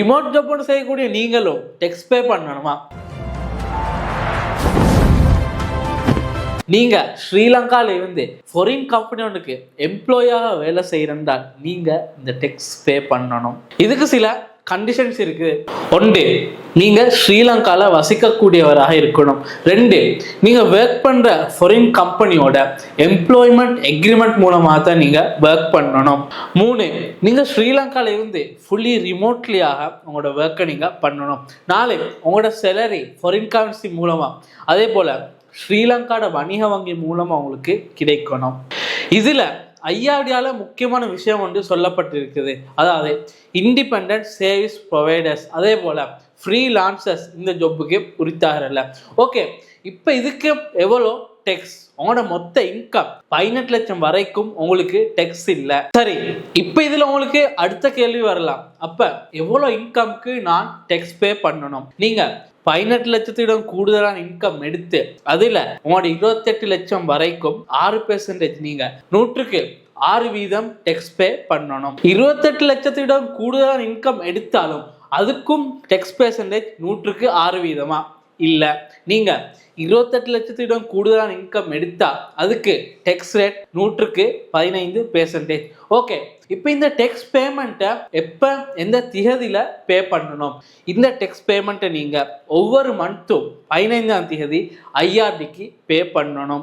Remote job செய்யக்கூடிய நீங்களும் டெக்ஸ் பே பண்ணணுமா? நீங்க ஸ்ரீலங்கால இருந்து ஃபொரின் கம்பெனி ஒன்றுக்கு எம்ப்ளாயாக வேலை செய்யறதால் நீங்க இந்த டெக்ஸ் பே பண்ணணும். இதுக்கு சில கண்டிஷன்ஸ் இருக்குது ஒன்று நீங்கள் ஸ்ரீலங்காவில் வசிக்கக்கூடியவராக இருக்கணும். ரெண்டு நீங்கள் ஒர்க் பண்ணுற ஃபாரின் கம்பெனியோட எம்ப்ளாய்மெண்ட் எக்ரிமெண்ட் மூலமாக தான் நீங்கள் ஒர்க் பண்ணணும். மூணு நீங்கள் ஸ்ரீலங்கால இருந்து ஃபுல்லி ரிமோட்லியாக உங்களோட ஒர்க்கை நீங்கள் பண்ணணும். நாலு உங்களோட சேலரி ஃபாரின் கரன்சி மூலமாக அதே போல் ஸ்ரீலங்காட வணிக வங்கி மூலமாக உங்களுக்கு கிடைக்கணும். இதில் ஐஆர்டியால முக்கியமான விஷயம் ஒன்று சொல்லப்பட்டிருக்குது. அதாவது இண்டிபெண்ட் சர்வீஸ் ப்ரொவைடர்ஸ் அதே போல ஃப்ரீ லான்சர்ஸ் இந்த ஜாப்புக்கு உரித்தாகிறல்ல ஓகே இப்போ இதுக்கு எவ்வளோ டெக்ஸ் உங்களோட மொத்த இன்கம் பதினெட்டு லட்சம் வரைக்கும் உங்களுக்கு டெக்ஸ் இல்லை. சரி இப்போ இதில் உங்களுக்கு அடுத்த கேள்வி வரலாம். அப்போ எவ்வளோ இன்கம்க்கு நான் டெக்ஸ் பே பண்ணணும்? நீங்கள் பதினெட்டு லட்சத்திடம் கூடுதலான இன்கம் எடுத்து அதுல உங்களோட இருபத்தெட்டு லட்சம் வரைக்கும் ஆறு பெர்சன்டேஜ் நீங்க நூற்றுக்கு ஆறு வீதம் டெக்ஸ் பே பண்ணணும். இருபத்தெட்டு லட்சத்திடம் கூடுதலான இன்கம் எடுத்தாலும் அதுக்கும் டெக்ஸ் பெர்சன்டேஜ் நூற்றுக்கு ஆறு வீதமா? இல்லை. நீங்கள் இருபத்தெட்டு லட்சத்திடம் கூடுதலான இன்கம் எடுத்தால் அதுக்கு டெக்ஸ் ரேட் நூற்றுக்கு பதினைந்து பெர்சன்டேஜ் ஓகே இப்போ இந்த டெக்ஸ் பேமெண்ட்டை எப்போ எந்த திகதியில் பே பண்ணணும்? இந்த டெக்ஸ் பேமெண்ட்டை நீங்கள் ஒவ்வொரு மந்த்தும் பதினைந்தாம் திகதி ஐஆர்டிக்கு பே பண்ணணும்.